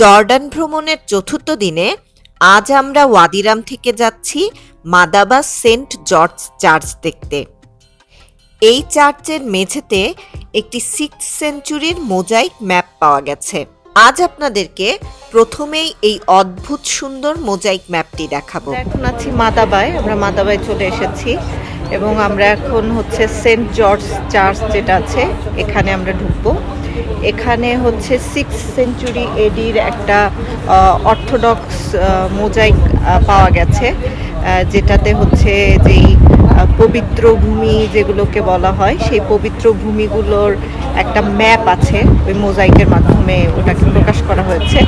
Jordan ভ্রমণের চতুর্থ দিনে আজ আমরা ওয়াদিরাম থেকে যাচ্ছি মাদাবা সেন্ট জর্জ চার্চ দেখতে। এই চার্চের মেঝেতে একটি সিক্স সেঞ্চুরির মোজাইক ম্যাপ পাওয়া গেছে। আজ আপনাদেরকে প্রথমেই এই অদ্ভুত সুন্দর মোজাইক ম্যাপটি দেখাবো। এখন আছি মাদাবায়, আমরা মাদাবায় চলে এসেছি এবং আমরা এখন হচ্ছে সেন্ট জর্জ চার্চ যেটা আছে, এখানে আমরা ঢুকবো। এখানে হচ্ছে সিক্স সেঞ্চুরি এডির একটা অর্থোডক্স মোজাইক পাওয়া গেছে যেটাতে হচ্ছে যেই পবিত্র ভূমি যেগুলোকে বলা হয়, সেই পবিত্র ভূমিগুলোর একটা ম্যাপ আছে, ওই মোজাইকের মাধ্যমে ওটাকে প্রকাশ করা হয়েছে,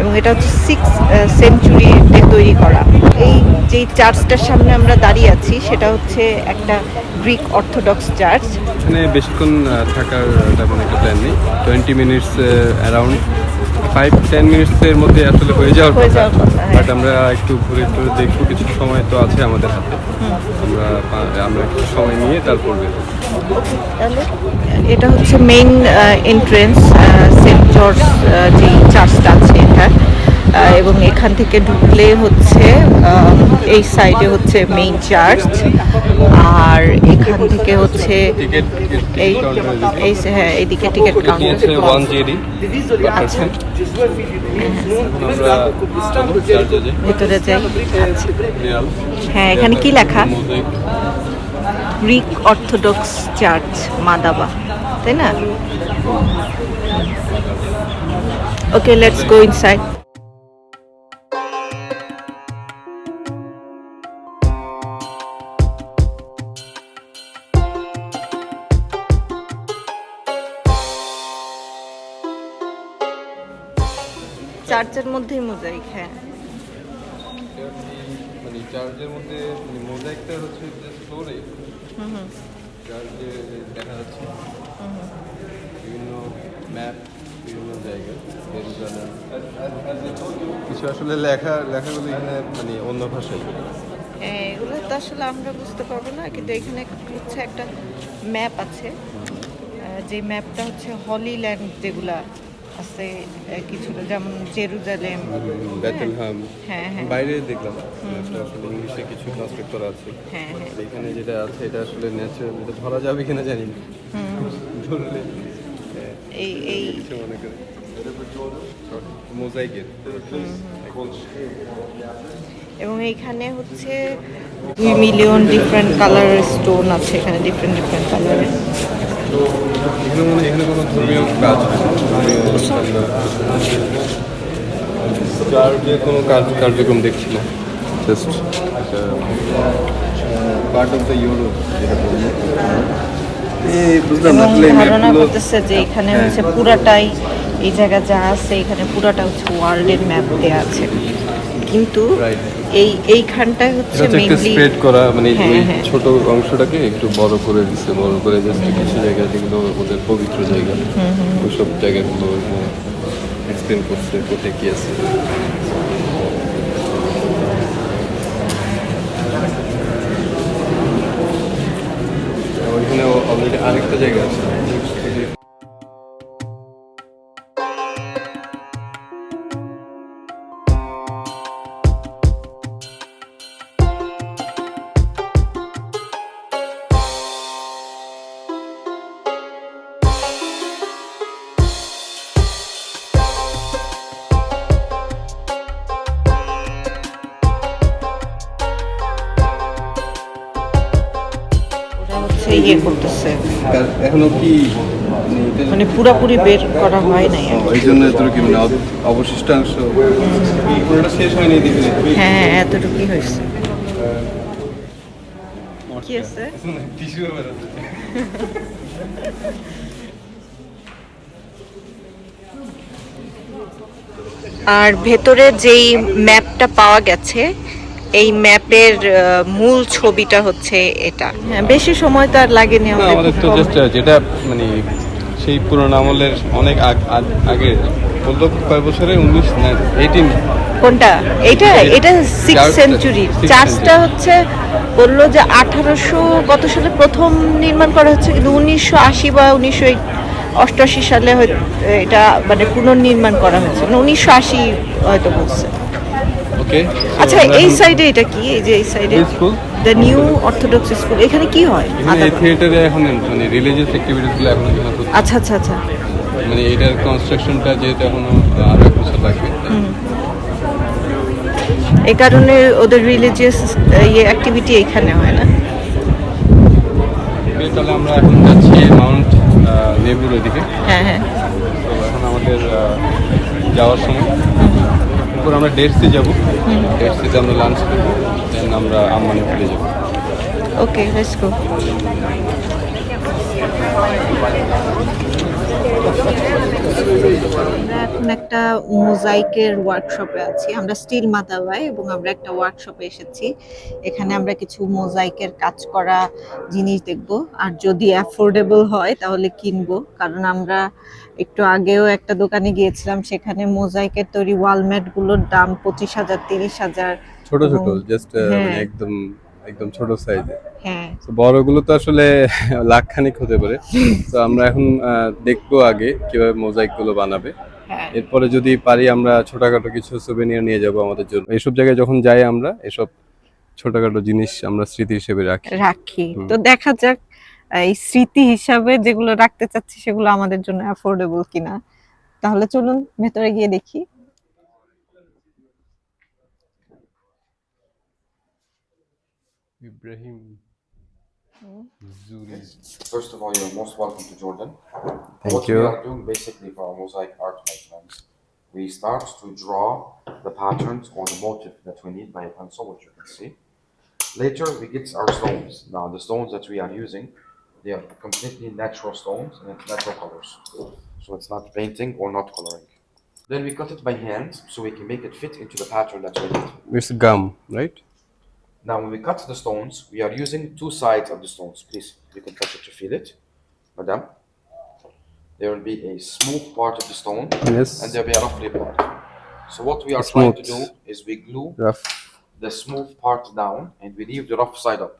এবং এটা হচ্ছে সিক্স সেঞ্চুরিতে তৈরি করা। এই যেই চার্চটার সামনে আমরা দাঁড়িয়ে আছি, সেটা হচ্ছে একটা গ্রিক অর্থোডক্স চার্চ এখানে বেশিক্ষণ থাকার তেমন একটা প্ল্যান নেই। Twenty minutes around five ten মিনিটসের মধ্যে আসলে হয়ে যাওয়ার হয়ে কথা। যাওয়ার হ্যাঁ। বাট আমরা একটু ঘুরে টুরে দেখব কিছু সময় তো আছে আমাদের হাতে। আমরা আমরা কিছু সময় নিয়ে তারপর বেরোবো এটা হচ্ছে মেইন এন্ট্রেন্স সেন্ট জর্জ যে চার্চটা আছে। এবং এখান থেকে ঢুকলে হচ্ছে এই সাইডে হচ্ছে মেইন চার্চ আর এখান থেকে হচ্ছে এই এই হ্যাঁ এইদিকে টিকিট কাউন্টার আচ্ছা। ভেতরে যাই আচ্ছা। হ্যাঁ এখানে কি লেখা? গ্রিক অর্থোডক্স চার্চ মাদাবা তাই না? ওকে লেটস গো ইনসাইড চার্জের মধ্যে মোজাইকটা হচ্ছে ফ্লোরে হুম হুম। চার্জে দেখা যাচ্ছে। বিভিন্ন ম্যাপ বিভিন্ন জায়গা। কিছু আসলে লেখা লেখাগুলো এখানে মানে অন্য ভাষায় হ্যাঁ, এগুলো তো আসলে আমরা বুঝতে পারব না কিন্তু এখানে হচ্ছে একটা ম্যাপ আছে। যে ম্যাপটা হচ্ছে হলি ল্যান্ড যেগুলা আছে কিছুটা যেমন জেরুজালেম। ব্যাটেলহাম হ্যাঁ হ্যাঁ বাইরে দেখলাম। আসলে ইংলিশে কিছু ট্রান্সলেট করা আছে। হ্যাঁ হ্যাঁ। এখানে যেটা আছে এটা আসলে ন্যাচারাল এটা ধরা যাবে কিনা জানি না। ধরলে হ্যাঁ, এই এই। কিছু মনে করে। মোজাইকের এবং এইখানে হচ্ছে দুই মিলিয়ন ডিফারেন্ট কালারের স্টোন আছে এখানে ডিফারেন্ট ডিফারেন্ট কালারের এখানে মনে এখানে কোনো ধর্মীয় কাজ ধর্মীয় অনুষ্ঠান বা চার্চে কোনো কাজ কার্যক্রম দেখছি না just part of the euro যেটা বলব বুঝলাম না আসলে ধারণা করতেছে যে এখানে হ্যাঁ। হচ্ছে পুরাটাই এই জায়গা যা আছে এখানে পুরাটা হচ্ছে ওয়ার্ল্ডের ম্যাপ দেওয়া আছে কিন্তু. এই এইখানটায় হচ্ছে মেইনলি স্প্রেড করা মানে হ্যাঁ, ওই হ্যাঁ। ছোট অংশটাকে একটু বড় করে দিচ্ছে বড় করে জাস্ট কিছু জায়গা যেগুলো ওদের পবিত্র জায়গা ওই সব জায়গাগুলো এক্সপ্লেন করছে কোথায় কি আছে ওইখানে অলরেডি আরেকটা জায়গা আছে হচ্ছে ইয়ে করতেছে। এখনও কি মানে পুরাপুরি বের করা হয় নাই। এই জন্য তোর কি মানে অবশিষ্টাংশ শেষ হয়নি হ্যাঁ হ্যাঁ এতটুকুই হয়েছে। কি আছে। আর ভেতরে যেই ম্যাপটা পাওয়া গেছে এই ম্যাপের মূল ছবিটা হচ্ছে এটা। হ্যাঁ বেশি সময় তো আর লাগেনি আমাদের তো জাস্ট যেটা মানে সেই পুরোনো আমলের অনেক আগ- বলতো কয় বছরে উনিশ না এইটিন কোনটা? এটা এটা সিক্স সেঞ্চুরি চার্চটা হচ্ছে বলল যে আঠারোশো কত সালে প্রথম নির্মাণ করা হচ্ছে কিন্তু উনিশশো আশি বা উনিশশো অষ্টআশি সালে এটা মানে পুনর্নির্মাণ করা হয়েছে মানে উনিশশো আশি হয়তো বলছে। ওকে আচ্ছা এই সাইডে এটা কি? এই যে এই সাইডে school the new orthodox school এখানে কি হয়? এখানে এই থিয়েটারে এখন মানে রিলিজিয়াস অ্যাক্টিভিটিসগুলো এখন আচ্ছা আচ্ছা আচ্ছা। মানে এটার কনস্ট্রাকশনটা যেহেতু এখনও আরও এক বছর লাগবে এই কারণে ওদের রিলিজিয়াস ইয়ে অ্যাক্টিভিটি এখানে হয় না? তাহলে আমরা এখন যাচ্ছি মাউন্ট নেবুর ওইদিকে হ্যাঁ হ্যাঁ। তো এখন আমাদের যাওয়ার সময়। এরপর আমরা ডেটসে যাব। যাব ডেট সিতে আমরা লাঞ্চ করব দেন আমরা আম্মানে ফিরে যাব। ওকে লেটস গো আমরা এখন একটা মোজাইকের ওয়ার্কশপে আছি। আমরা স্টিল মাদাওয়ায় এবং আমরা একটা ওয়ার্কশপে এসেছি। এখানে আমরা কিছু মোজাইকের কাজ করা জিনিস দেখব। আর যদি অ্যাফোর্ডেবল হয় তাহলে কিনবো। কারণ আমরা একটু আগেও একটা দোকানে গিয়েছিলাম সেখানে মোজাইকের তৈরি ওয়ালম্যাটগুলোর দাম পঁচিশ হাজার তিরিশ হাজার ছোট ছোট জাস্ট হ্যাঁ। একদম একদম ছোট সাইজে হ্যাঁ। তো বড়গুলো তো আসলে লাখ খানিক হতে পারে। তো আমরা এখন দেখব আগে কীভাবে মোজাইকগুলো বানাবে। হ্যাঁ। এরপরে যদি পারি আমরা ছোটখাটো কিছু সুভেনিয়ার নিয়ে যাব আমাদের জন্য। এইসব জায়গায় যখন যাই আমরা এসব ছোটখাটো জিনিস আমরা স্মৃতি হিসেবে রাখি। রাখি। তো দেখা যাক এই স্মৃতি হিসাবে যেগুলো রাখতে চাচ্ছি সেগুলো আমাদের জন্য অ্যাফোর্ডেবল কিনা। তাহলে চলুন ভেতরে গিয়ে দেখি। Ibrahim. Hmm? Zuri. First of all, you're most welcome to Jordan. Thank what you. we are doing basically for our mosaic art, my we start to draw the patterns or the motif that we need by a pencil, which you can see. Later, we get our stones. Now, the stones that we are using, they are completely natural stones and it's natural colors. So it's not painting or not coloring. Then we cut it by hand so we can make it fit into the pattern that we need. With gum, right? Now, when we cut the stones, we are using two sides of the stones. Please, you can touch it to feel it, madam. There will be a smooth part of the stone, yes. and there will be a roughly part. So what we are trying to do is we glue rough. the smooth part down, and we leave the rough side up.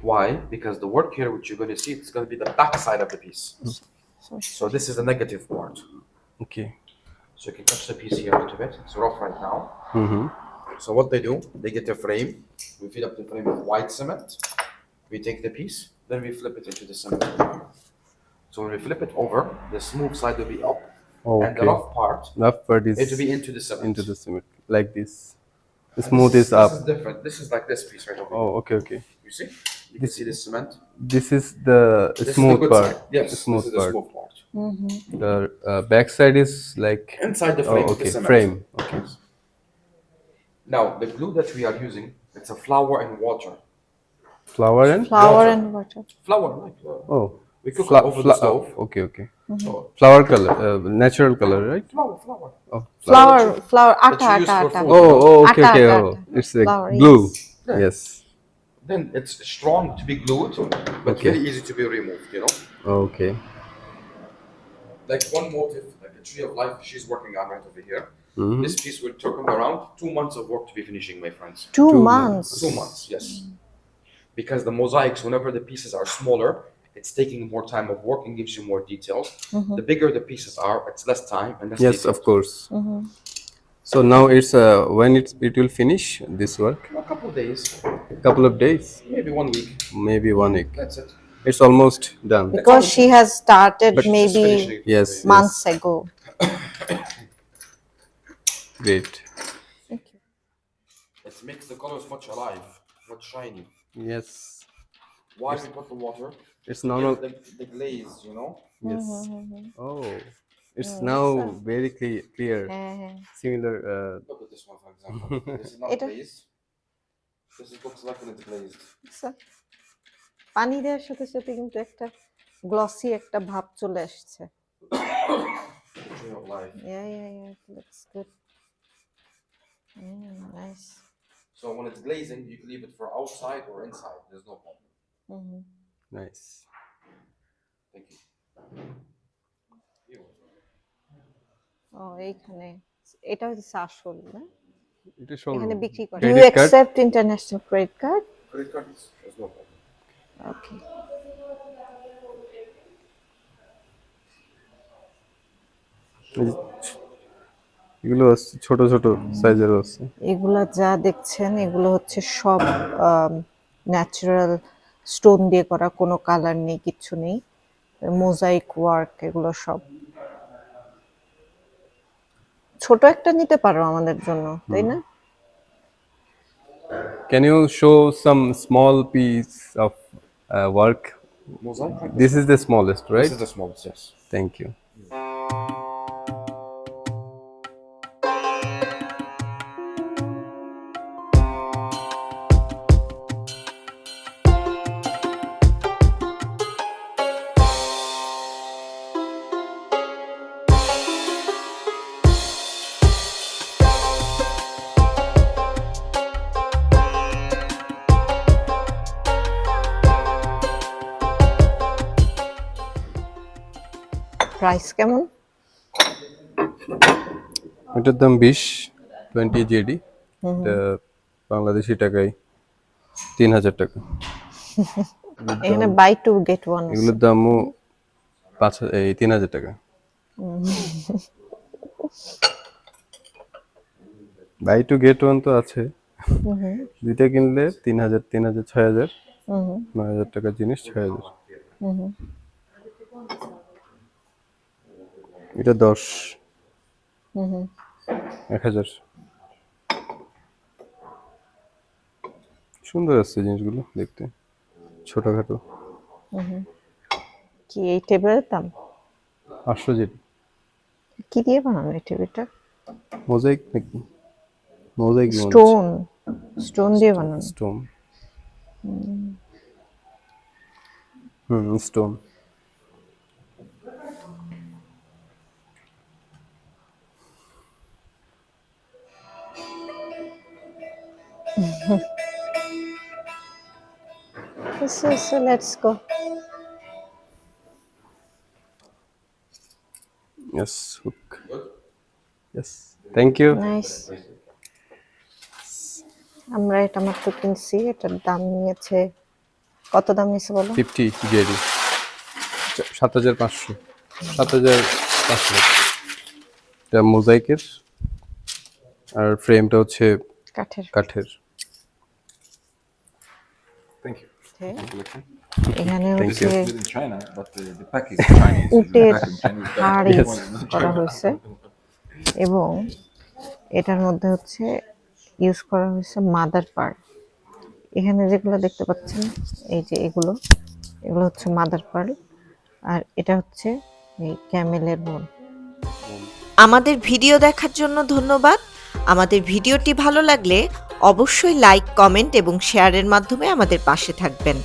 Why? Because the work here, which you're going to see, is going to be the back side of the piece. So this is the negative part. Okay. So you can touch the piece here a little bit. It's rough right now. Mm-hmm. So what they do, they get a frame, we fill up the frame with white cement, we take the piece, then we flip it into the cement. So when we flip it over, the smooth side will be up, and the rough part Rough part is it will be into the cement. into the cement like this. The And smooth this, is up. This is different. This is like this piece right over. Oh, okay, okay. You see? You can see the cement. This is the This is the smooth part. Side. Yes, the this smooth is the part. Mm-hmm. The uh, back side is like Inside the oh, frame, oh, okay, the frame. Okay. Yes. Now, the glue that we are using, it's a flour and water. Flour and flour and water. Flour, oh, we cook it over the flour. stove. Oh, okay, okay. Mm-hmm. Oh, Flower color, uh, natural color, right? flour, flour. Oh, flour. Flour, Oh, oh, okay, okay. Oh, it's a Flour, glue. Yes. Then it's strong to be glued, but Okay. very easy to be removed, you know? Okay. Like one motif, like a tree of life she's working on right over here. Mm-hmm. This piece will take around two months of work to be finishing, my friends. Two, months. Two months, yes. Because the mosaics, whenever the pieces are smaller, it's taking more time of work and gives you more details. Mm-hmm. The bigger the pieces are, it's less time and less. Yes, details. of course. Mm-hmm. So now it's uh, when it it will finish this work. A couple of days. Couple of days. Maybe one week. Maybe one week. That's it. It's almost done. Because she has started but maybe yes months yes. ago. yes. Months ago great It makes the colors much alive, much shiny. yes Why we put the water? it's normal The, the glaze, you know. yes oh it's now very clear clear হ্যাঁ হ্যাঁ similar uh, Look at this one, for example. this is not It- glazed. This is, looks like it's glazed. আচ্ছা। পানি দেওয়ার সাথে সাথে কিন্তু একটা glossy একটা ভাব চলে আসছে Tree of life. Yeah, yeah, yeah. It looks good. Mm, nice. So when it's glazing, you can leave it for outside or inside. There's no problem. Mhm. nice Thank you. You're welcome. ও এইখানে এটা হচ্ছে আসল না এটা showroom এখানে বিক্রি করে Credit you card? Accept international credit card Credit cards, there's no problem. Okay এই যে এগুলো আছে ছোট ছোট সাইজের আছে এগুলো যা দেখছেন এগুলো হচ্ছে সব ন্যাচারাল স্টোন দিয়ে করা কোনো কালার নেই কিচ্ছু নেই মোজাইক ওয়ার্ক এগুলো সব ছোট একটা নিতে পারো আমাদের জন্য তাই না can you show some small piece of work work? Mosaic. This is the smallest, right? This is the smallest, yes. Thank you. Price কেমন? এটার দাম বিশ টোয়েন্টি জেডি বাংলাদেশি টাকায় তিন হাজার টাকা। এখানে বাই টু গেট ওয়ান এগুলোর দামও পাঁচ এই তিন হাজার টাকা। বাই টু গেট ওয়ান তো আছে। দুইটা কিনলে তিন হাজার তিন হাজার ছয় হাজার নয় হাজার টাকার জিনিস ছয় হাজার। এটা দশ। এক হাজার। সুন্দর আসছে জিনিসগুলো দেখতে ছোটখাটো। কি এই টেবিলের দাম? পাঁচশো যেটি কি দিয়ে বানানো এই টেবিলটা মোজাইক নাকি? মোজাইক স্টোন স্টোন দিয়ে বানানো। Stone hmm. Stone So, so let's go. Yes hook yes thank you nice আমরা এটা মাত্র কিনছি এটার দাম নিয়েছে কত দাম নিয়েছে বলো? ফিফটি জেডি সাত হাজার পাঁচশো। সাত হাজার পাঁচশো। এটা মোজাইকের আর ফ্রেমটা হচ্ছে কাঠের। কাঠের Thank you. হ্যাঁ। এখানে Thank হচ্ছে Made in China, but the, the is Chinese. উটের. হাড় ইউজ করা হয়েছে। এবং এটার মধ্যে হচ্ছে ইউজ করা হয়েছে মাদার পার্ট এখানে যেগুলো দেখতে পাচ্ছেন এই যে এগুলো এগুলো হচ্ছে মাদার পার্ল আর এটা হচ্ছে এই ক্যামেলের বোন। আমাদের ভিডিও দেখার জন্য ধন্যবাদ। আমাদের ভিডিওটি ভালো লাগলে অবশ্যই লাইক কমেন্ট এবং শেয়ারের মাধ্যমে আমাদের পাশে থাকবেন।